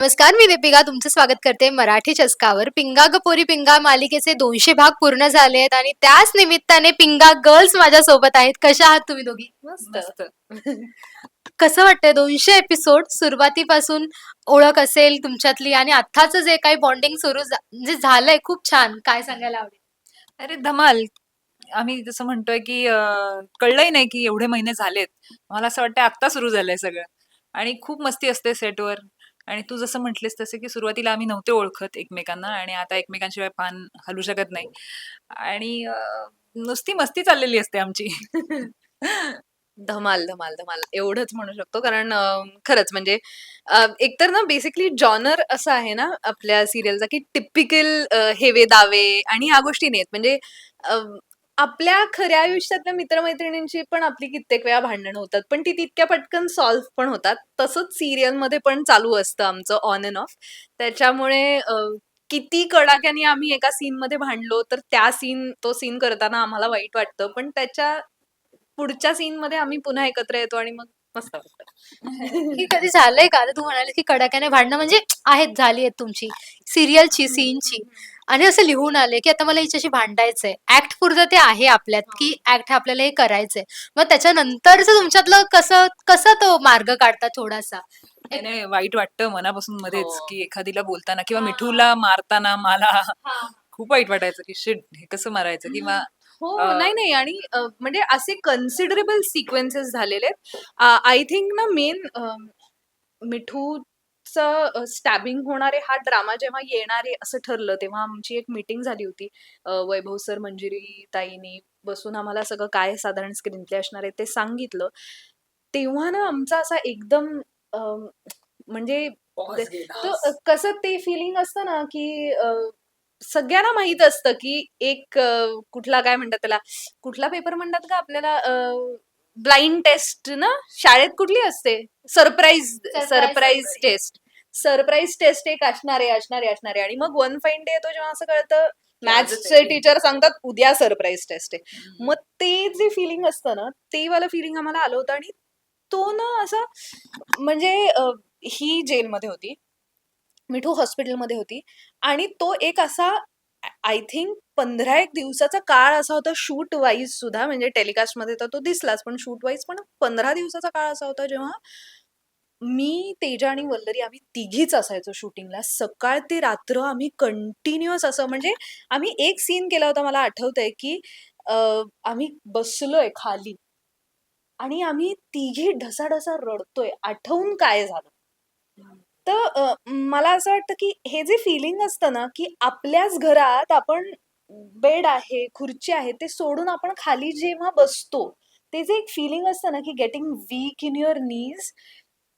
नमस्कार मी दीपिका तुमचं स्वागत करते मराठी चस्कावर. पिंगा ग पोरी पिंगा मालिकेचे दोनशे भाग पूर्ण झाले आहेत आणि त्याच निमित्ताने पिंगा गर्ल्स माझ्या सोबत आहेत. कशा आहात तुम्ही दोघी? मस्त. कसं वाटतंय? दोनशे एपिसोड सुरुवातीपासून ओळख असेल तुमच्यातली आणि आत्ताचं जे काही बॉन्डिंग सुरू म्हणजे झालंय खूप छान. काय सांगायला आवडेल? अरे धमाल. आम्ही जसं म्हणतोय की कळलंही नाही की एवढे महिने झालेत. मला असं वाटतं आत्ता सुरू झालंय सगळं. आणि खूप मस्ती असते सेटवर आणि तू जसं म्हटलेस तसं की सुरुवातीला आम्ही नव्हते ओळखत एकमेकांना आणि आता एकमेकांशिवाय पान हलू शकत नाही. आणि अं, नुसती मस्ती चाललेली असते आमची. धमाल धमाल धमाल. एवढंच म्हणू शकतो. कारण अं, खरंच म्हणजे अं, एकतर ना बेसिकली जॉनर असं आहे ना आपल्या सिरियलचा की टिपिकल हेवे दावे आणि ह्या गोष्टी नाहीत. म्हणजे अं, आपल्या खऱ्या आयुष्यातल्या मित्रमैत्रिणींची पण आपली कित्येक वेळा भांडणं होतात. पण ती तितक्या पटकन सॉल्व्ह पण होतात. तसंच सिरियलमध्ये पण चालू असतं आमचं ऑन अँड ऑफ त्याच्यामुळे अं, किती कडाक्याने आम्ही एका सीन मध्ये भांडलो तर त्या सीन तो सीन करताना आम्हाला वाईट वाटतं. पण त्याच्या पुढच्या सीन मध्ये आम्ही पुन्हा एकत्र येतो आणि मग मस्त वाटतं. की कधी झालंय का? आता तू म्हणाले की कडाक्याने भांडणं म्हणजे आहेत झाली आहेत तुमची. सिरियलची सीनची आणि असं लिहून आले की आता मला हिच्याशी भांडायचंय. ऍक्ट पुरतं ते आहे आपल्यात की ऍक्ट आपल्याला हे करायचंय. मग त्याच्यानंतरच तुमच्यातलं कसं कसं तो मार्ग काढता थोडासा? त्याने वाईट वाटतं मनापासून मध्येच हो. की एखादीला बोलताना किंवा. मिठूला मारताना मला खूप वाईट वाटायचं की शिट हे कसं मारायचं? किंवा हो नाही नाही आणि म्हणजे असे कन्सिडरेबल सिक्वेन्सेस झालेले आय थिंक ना मेन मिठूचं स्टॅबिंग होणारे हा ड्रामा जेव्हा येणार आहे असं ठरलं तेव्हा आमची एक मीटिंग झाली होती वैभव सर मंजिरी ताईनी बसून आम्हाला सगळं काय साधारण स्क्रीन प्ले असणार आहे ते सांगितलं. तेव्हा ना आमचा असा एकदम म्हणजे कसं ते फिलिंग असतं ना की सगळ्यांना माहीत असतं की एक कुठला काय म्हणतात त्याला कुठला पेपर म्हणतात का आपल्याला ब्लाइंड टेस्ट ना शाळेत कुठली असते? Surprise surprise. Test. Surprise test एक असणार असणार असणार. आणि मग वन फाईन डे येतो जेव्हा असं कळतं मॅथ्सचे टीचर सांगतात उद्या सरप्राईज टेस्ट आहे. मग ते जे फिलिंग असतं ना ते वाला फिलिंग आम्हाला आलं होतं. आणि तो ना असा म्हणजे ही जेलमध्ये होती. मिठू हॉस्पिटलमध्ये होती. आणि तो एक असा आय थिंक पंधरा एक दिवसाचा काळ असा होता शूट वाईज सुद्धा म्हणजे टेलिकास्टमध्ये तर तो दिसलाच पण शूट वाईज पण पंधरा दिवसाचा काळ असा होता जेव्हा मी तेजा आणि वल्लरी आम्ही तिघीच असायचो शूटिंगला. सकाळ ते रात्र आम्ही कंटिन्युअस असं म्हणजे आम्ही एक सीन केला होता मला आठवतंय की आम्ही बसलोय खाली आणि आम्ही तिघी ढसाढसा रडतोय. आठवून काय झालं? तर अ, मला असं वाटतं की हे जे फिलिंग असतं ना की आपल्याच घरात आपण बेड आहे खुर्ची आहे ते सोडून आपण खाली जेव्हा बसतो ते जे एक फिलिंग असतं ना की getting weak in your knees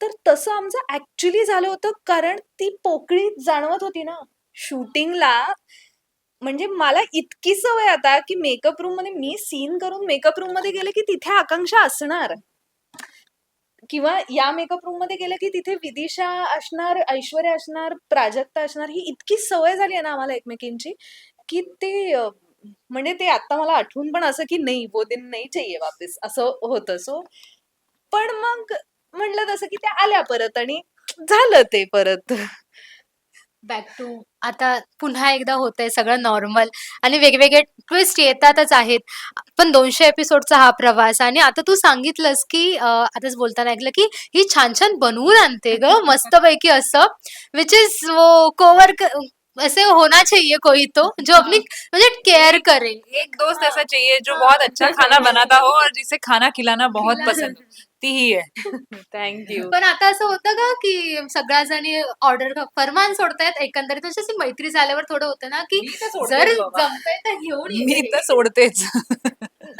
तर तसं आमचं ऍक्च्युली झालं होतं कारण ती पोकळी जाणवत होती ना शूटिंगला म्हणजे मला इतकी सवय आता की मेकअप रूममध्ये मी सीन करून मेकअप रूममध्ये गेले की तिथे आकांक्षा असणार. किंवा या मेकअप रूममध्ये गेलं की तिथे विदिशा असणार ऐश्वर्या असणार प्राजक्ता असणार ही इतकी सवय झाली आहे ना आम्हाला एकमेकींची की ते म्हणजे ते आता मला आठवून पण असं की नाही वो दिन नाही चाहिए वापिस असं होतं. सो पण मग म्हणलं तसं की त्या आल्या परत आणि झालं ते परत. बॅक टू आता पुन्हा एकदा होतंय सगळं नॉर्मल आणि वेगवेगळे ट्विस्ट येतातच आहेत. पण दोनशे एपिसोडचा हा प्रवास आणि आता तू सांगितलंस की अं, आताच बोलताना ऐकलं की ही छान छान बनवून आणते ग मस्तपैकी असं. विच इज वो कोवर्क ऐसे होना चाहिए कोई तो जो अपनी म्हणजे केअर करेल. एक दोस्त ऐसा चाहिए जो बहुत अच्छा खाना बनाता हो और जिसे खाना खिलाना बहुत पसंद हो. ती ही है थँक्यू पण आता असं होतं का की सगळ्या जणी ऑर्डर फरमान सोडतायत एकंदरीत म्हणजे अशी मैत्री झाल्यावर थोडं होतं ना की मी तर सोडतेच जर बाबा. जमतंय तर घेऊन ये. मी तर सोडतेच.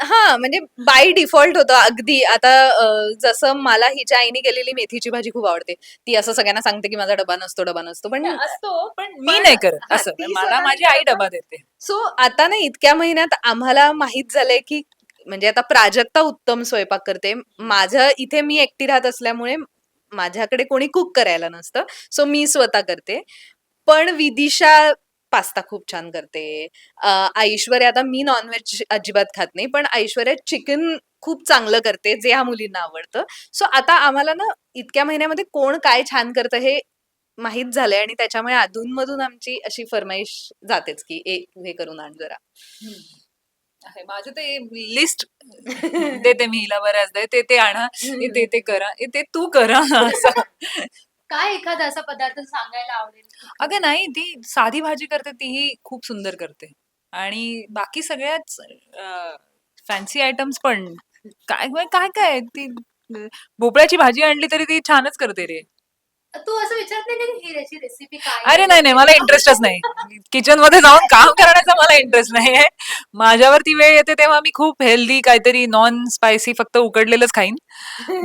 हा म्हणजे बाय डिफॉल्ट होतं. अगदी आता अं, जसं मला हिच्या आईने केलेली मेथीची भाजी खूप आवडते. ती असं सगळ्यांना सांगते की माझा डबा नसतो डबा नसतो. पण असतो पण मी नाही करत. हा, असं. ती मला स्वतः माझी आई. डबा देते. सो आता ना इतक्या महिन्यात आम्हाला माहीत झालंय की म्हणजे आता प्राजक्ता उत्तम स्वयंपाक करते. माझं इथे मी एकटी राहत असल्यामुळे माझ्याकडे कोणी कुक करायला नसतं. सो मी स्वतः करते. पण विदिशा पास्ता खूप छान करते. ऐश्वर्या आता मी नॉनव्हेज अजिबात खात नाही पण ऐश्वर्या चिकन खूप चांगलं करते जे ह्या मुलींना आवडतं. सो आता आम्हाला ना इतक्या महिन्यामध्ये कोण काय छान करतं हे माहीत झालंय आणि त्याच्यामुळे अधूनमधून आमची अशी फरमाईश जातेच की ए हे करून आण जरा. आहे. माझं ते लिस्ट देते मी हिला बऱ्याचदा. ते ते आणा हे ते ते करा हे ते तू करा असं. काय एखादा असा पदार्थ सांगायला आवडेल? अगं नाही ती साधी भाजी करते तीही खूप सुंदर करते. आणि बाकी सगळ्याच फॅन्सी आयटम्स पण. काय काय काय? ती भोपळ्याची भाजी आणली तरी ती छानच करते रे. तू असं विचारत नाही का की ही याची रेसिपी काय अरे? नाही नाही मला इंटरेस्टच नाही. किचनमध्ये जाऊन काम करण्याचा मला इंटरेस्ट नाही आहे. माझ्यावरती वेळ येते तेव्हा मी खूप हेल्दी काहीतरी नॉन स्पायसी फक्त उकडलेलंच खाईन.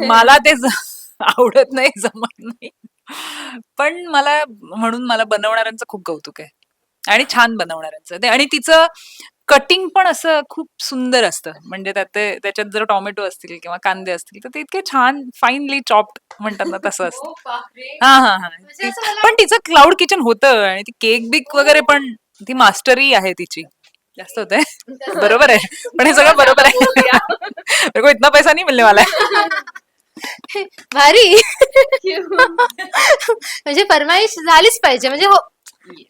मला ते ज- आवडत नाही जमत नाही. पण मला म्हणून मला बनवणाऱ्यांचं खूप कौतुक आहे. आणि छान बनवणाऱ्यांचं. ते आणि तिचं कटिंग पण असं खूप सुंदर असतं. म्हणजे त्यात ते- त्याच्यात जर टोमॅटो असतील किंवा कांदे असतील तर ते इतके छान फाईनली चॉप्ड म्हणतात ना तसं असतं. बापरे. हा हा हा. म्हणजे ती- असं मला पण तिचं क्लाउड किचन होतं आणि ती केक बिक वगैरे पण ती मास्टरी आहे तिची. जास्त होत आहे बरोबर आहे. पण हे सगळं बरोबर आहे. मेरे को इतना पैसा नहीं वाला है. भारी. म्हणजे फरमाईश झालीच पाहिजे. म्हणजे हो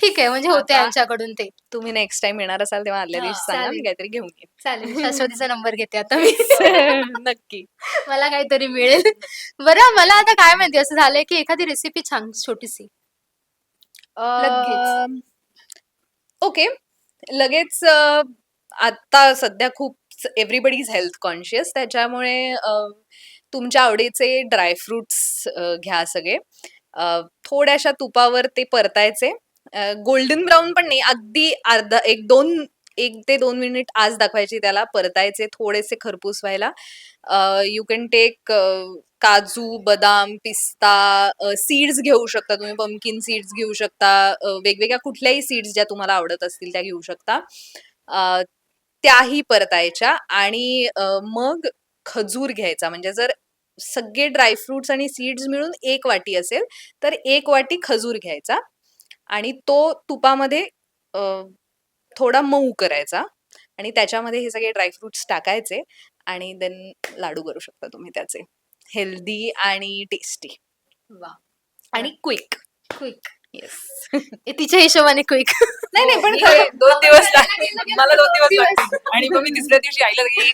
ठीक आहे म्हणजे होते आता- यांच्याकडून ते. तुम्ही नेक्स्ट टाइम येणार असाल तेव्हा आदल्या हा, दिवशी सांगा मी चालेल. काहीतरी घेऊन चालेल शाश्वतीचा नंबर घेते आता मी. येईन नक्की. मला काहीतरी मिळेल. बरं मला आता काय माहिती असं झालंय की एखादी रेसिपी छान छोटीशी. लगेच. ओके. लगेच अं, आता सध्या खूप एव्हरीबडी इज हेल्थ कॉन्शियस त्याच्यामुळे अं, तुमच्या आवडीचे ड्रायफ्रुट्स घ्या सगळे. अं, थोड्याशा तुपावर ते परतायचे. गोल्डन ब्राऊन पण नाही अगदी अर्धा एक दोन एक ते दोन मिनिट आज दाखवायची त्याला परतायचे थोडेसे खरपूस व्हायला. यू कॅन टेक काजू बदाम पिस्ता सीड्स घेऊ शकता तुम्ही पम्पकिन सीड्स घेऊ शकता वेगवेगळ्या कुठल्याही सीड्स ज्या तुम्हाला आवडत असतील त्या घेऊ शकता. त्याही परतायच्या आणि मग खजूर घ्यायचा. म्हणजे जर सगळे ड्रायफ्रुट्स आणि सीड्स मिळून एक वाटी असेल तर एक वाटी खजूर घ्यायचा. आणि तो तुपामध्ये अ, थोडा मऊ करायचा आणि त्याच्यामध्ये हे सगळे ड्रायफ्रुट्स टाकायचे आणि देन लाडू करू शकता तुम्ही त्याचे. हेल्दी आणि टेस्टी. वा आणि क्विक. क्विक. येस तिच्या हिशोबाने क्विक. नाही नाही पण खरं- दोन दिवस मला दोन दिवस लागतील. आणि मग मी तिसऱ्या दिवशी आईला हे.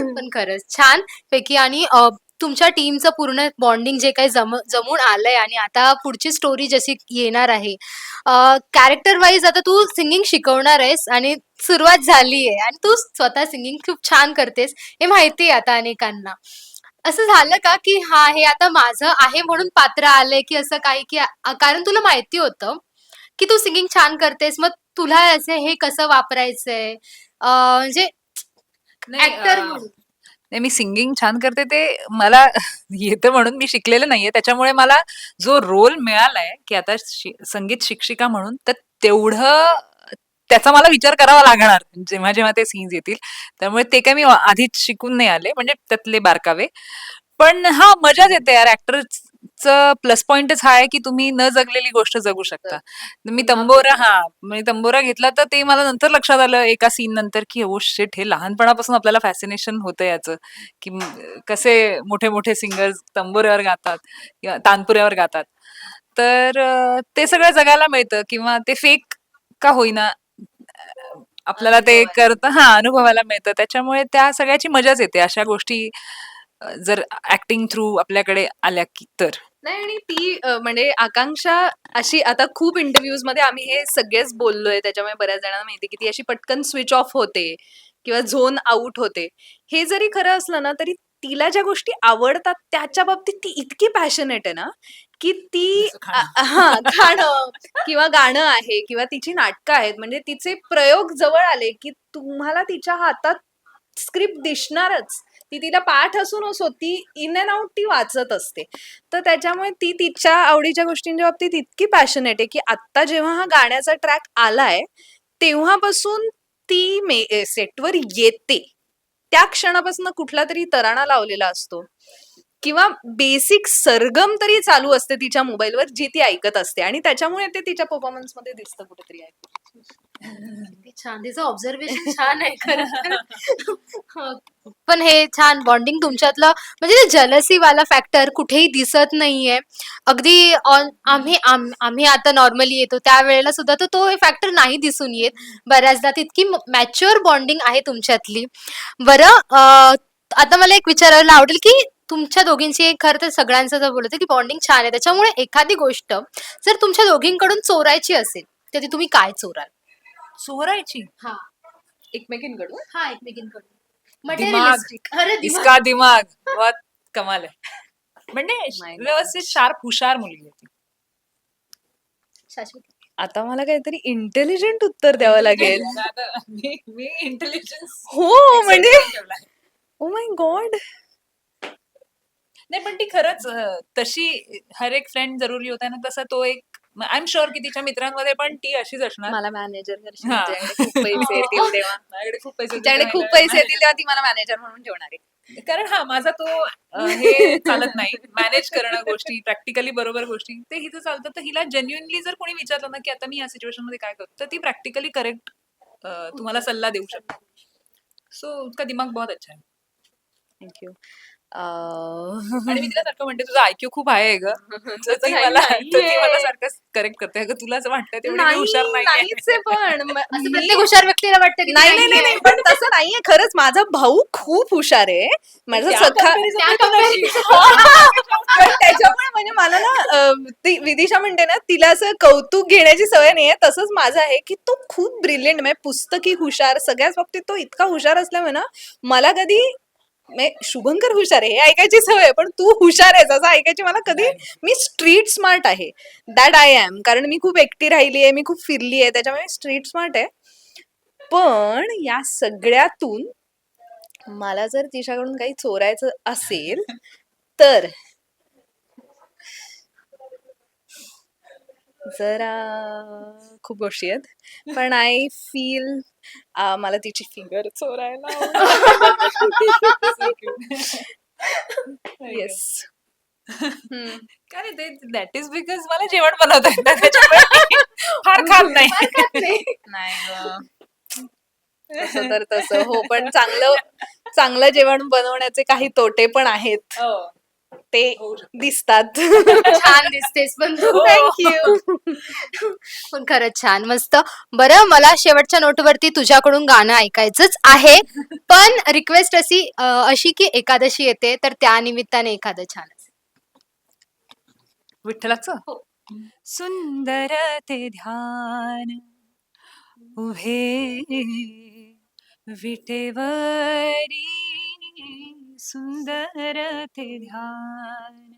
पण खरंच छान. पैकी आणि अ, तुमच्या टीमचं पूर्ण बॉन्डिंग जे काही जम जमून आलंय आणि आता पुढची स्टोरी जशी येणार आहे. कॅरेक्टर वाईज आता तू सिंगिंग शिकवणार आहेस आणि सुरुवात झाली आहे आणि तू स्वतः सिंगिंग खूप छान करतेस हे माहिती आहे आता अनेकांना. असं झालं का की हा हे आता माझं आहे म्हणून पात्र आलंय की असं काही की कारण तुला माहिती होतं की तू सिंगिंग छान करतेस मग तुला असे हे कसं वापरायचंय? म्हणजे ऍक्टर म्हणून. नाही मी सिंगिंग छान करते ते मला येतं म्हणून मी शिकलेलं नाहीये. त्याच्यामुळे मला जो रोल मिळालाय की आता शि- संगीत शिक्षिका म्हणून तर तेवढं त्याचा मला विचार करावा लागणार. जेव्हा जेव्हा ते सीन्स येतील. त्यामुळे ते काय मी आधीच शिकून नाही आले. म्हणजे त्यातले बारकावे. पण हा मजाच येते यार. ऍक्टर प्लस पॉइंटच हा आहे की तुम्ही न जगलेली गोष्ट जगू शकता. मी तंबोरा हा म्हणजे तंबोरा घेतला तर ते मला नंतर लक्षात आलं एका सीन नंतर की ओ शिट हे लहानपणापासून आपल्याला फॅसिनेशन होतं याचं. की म- कसे मोठे मोठे सिंगर्स तंबोऱ्यावर गातात किंवा तानपुऱ्यावर गातात. तर ते सगळं जगायला मिळतं किंवा ते फेक का होईना आपल्याला ते करता हा अनुभवायला मिळतं. त्याच्यामुळे त्या सगळ्याची मजाच येते. अशा गोष्टी अं, जर ऍक्टिंग थ्रू आपल्याकडे आल्या की तर. नाही आणि ती अ, म्हणजे आकांक्षा अशी आता खूप इंटरव्ह्यूजमध्ये आम्ही हे सगळेच बोललोय. त्याच्यामुळे बऱ्याच जणांना माहिती की ती अशी पटकन स्विच ऑफ होते किंवा झोन आउट होते. हे जरी खरं असलं ना तरी तिला ज्या गोष्टी आवडतात त्याच्या बाबतीत ती इतकी पॅशनेट आहे ना की ती जसं खाणं. आ- हा खाणं किंवा गाणं आहे किंवा तिची नाटकं आहेत. म्हणजे तिचे प्रयोग जवळ आले की तुम्हाला तिच्या हातात स्क्रिप्ट दिसणारच. ती तिला पाठ असून असो ती इन अँड आउट ती वाचत असते. तर त्याच्यामुळे ती तिच्या आवडीच्या गोष्टींच्या बाबतीत इतकी पॅशनेट आहे की आत्ता जेव्हा हा गाण्याचा ट्रॅक आलाय तेव्हापासून ती मे सेटवर येते. त्या क्षणापासून कुठला तरी तराणा लावलेला असतो. किंवा बेसिक सरगम तरी चालू असते तिच्या मोबाईलवर जी ती ऐकत असते. आणि त्याच्यामुळे ते तिच्या परफॉर्मन्समध्ये दिसतं कुठेतरी ऐकू किती छान. तिचं ऑब्झर्वेशन छान आहे खरं. हो. पण हे छान बॉन्डिंग तुमच्यातलं म्हणजे जलसी वाला फॅक्टर कुठेही दिसत नाहीये. अगदी ऑन आम्ही आम- आम्ही आता नॉर्मली येतो त्यावेळेला सुद्धा तर तो फॅक्टर नाही दिसून येत. बऱ्याचदा तितकी मॅच्युअर बॉन्डिंग आहे तुमच्यातली. बरं आता मला एक विचारायला आवडेल की तुमच्या दोघींची एक खरं तर सगळ्यांचं जर बोलत की बॉन्डिंग छान आहे. त्याच्यामुळे एखादी गोष्ट जर तुमच्या दोघींकडून चोरायची असेल तर ती तुम्ही काय चोराल? चोरायची हा. एकमेकींकडून? हा एकमेकींकडून. दिमाग. Materialistic. अरे दिमाग. इसका दिमाग. बहुत कमाल आहे. म्हणजे God. व्यवस्थित शार्प हुशार मुलगी होती. शाश्वती. आता मला काहीतरी इंटेलिजंट उत्तर द्यावं लागेल. मी मी इंटेलिजन्स हो म्हणजे ओ माय गॉड नाही पण ती खरंच अं, तशी हर एक फ्रेंड जरुरी होता ना तसा तो एक आय एम शुअर की तिच्या मित्रांमध्ये पण ती अशीच असणार. मला मॅनेजर हा. खूप पैसे येतील तेव्हा. माझ्याकडे खूप पैसे होते, तिच्याकडे खूप पैसे येतील तेव्हा ती मला मॅनेजर म्हणून ठेवणार आहे. कारण हा माझा तो अं, हे चालत नाही. मॅनेज करणं गोष्टी प्रॅक्टिकली बरोबर गोष्टी ते हिचं चालतं. तर हिला जेन्युनली जर कोणी विचारलं ना की आता मी या सिच्युएशनमध्ये काय करतो तर ती प्रॅक्टिकली करेक्ट तुम्हाला सल्ला देऊ शकते. सो उसका दिमाग बहुत अच्छा है थँक्यू आणि मी तिला सारखं म्हणते तुझा आयक्यू खूप आहे ग. तर ती काही मला तर ती नाहीये. मला सारखं करेक्ट करते. अगं तुला असं वाटतं तेवढी मी हुशार नाही नाहीच आहे पण. म- असं मी- प्रत्येक हुशार व्यक्तीला वाटतं की नाही नाही नाही. नाही, पण तसं नाहीये. खरंच माझा भाऊ खूप हुशार आहे. माझा सखा त्या. पण त्याच्यामुळे म्हणजे मला ना अं, ती विदिशा म्हणते ना तिला असं कौतुक घेण्याची सवय नाहीये. तसंच माझं आहे की तो खूप ब्रिलियंट म्हणजे पुस्तकी हुशार. सगळ्याच बाबतीत तो इतका हुशार असल्यामुळे ना मला कधी शुभंकर हुशार आहे हे ऐकायची सवय आहे, पण तू हुशार आहेस असं ऐकायची मला कधी मी स्ट्रीट स्मार्ट आहे. दॅट आय एम कारण मी खूप एकटी राहिली आहे मी खूप फिरली आहे त्याच्यामुळे स्ट्रीट स्मार्ट आहे. पण या सगळ्यातून मला जर तिच्याकडून काही चोरायचं असेल तर जरा खूप गोष्टी आहेत. पण आय फील मला तिची फिंगर चोरायला येस काय नाही ते दॅट इज बिकॉज मला जेवण बनवता येतं त्याच्यामुळे मी फार खात नाही. नाही. तर तसं. हो पण चांगलं चांगलं जेवण बनवण्याचे काही तोटे पण आहेत. हो. ते. दिसतात छान दिसतेस पण तू हो. थँक्यू पण खरंच छान मस्त बरं मला शेवटच्या नोटवरती तुझ्याकडून गाणं ऐकायचंच आहे पण रिक्वेस्ट अशी अं, अशी की एकादशी येते तर त्या निमित्ताने एखादं छान असेल. विठ्ठलाचं हो. सुंदर ते ध्यान उभे विटेवरी सुंदर ते ध्यान.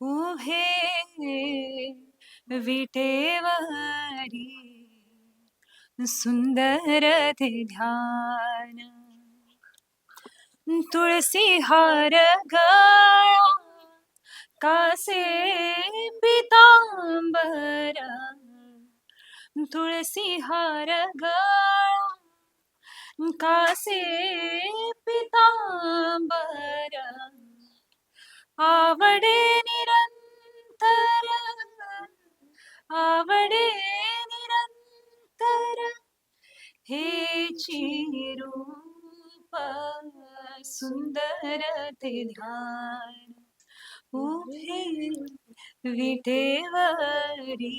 उभे विटेवारी सुंदर ते ध्यान. तुळसी हार गळा कासे पितांबर तुळसी हार गळा कासे पितांबर आवडे निरंतर आवडे निरंतर हे रूप सुंदर ते ध्यान उभे विटेवरी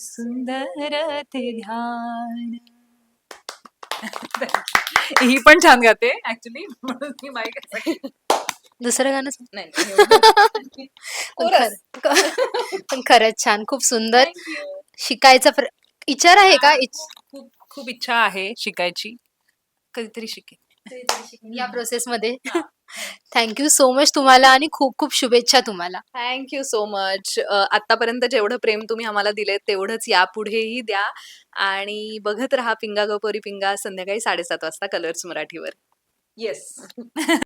सुंदर ते ध्यान ही पण छान गाते ऍक्च्युली म्हणून मी माईक दुसरं गाणं. नाही पण खरंच छान खूप सुंदर. शिकायचा विचार आहे का? खूप खूप इच्छा आहे शिकायची. कधीतरी शिकेन. या प्रोसेस मध्ये थँक्यू सो मच तुम्हाला आणि खूप खूप शुभेच्छा तुम्हाला. थँक्यू सो मच आतापर्यंत जेवढं प्रेम तुम्ही आम्हाला दिले तेवढंच यापुढेही द्या. आणि बघत राहा पिंगा गपोरी पिंगा संध्याकाळी साडेसात वाजता कलर्स मराठीवर. येस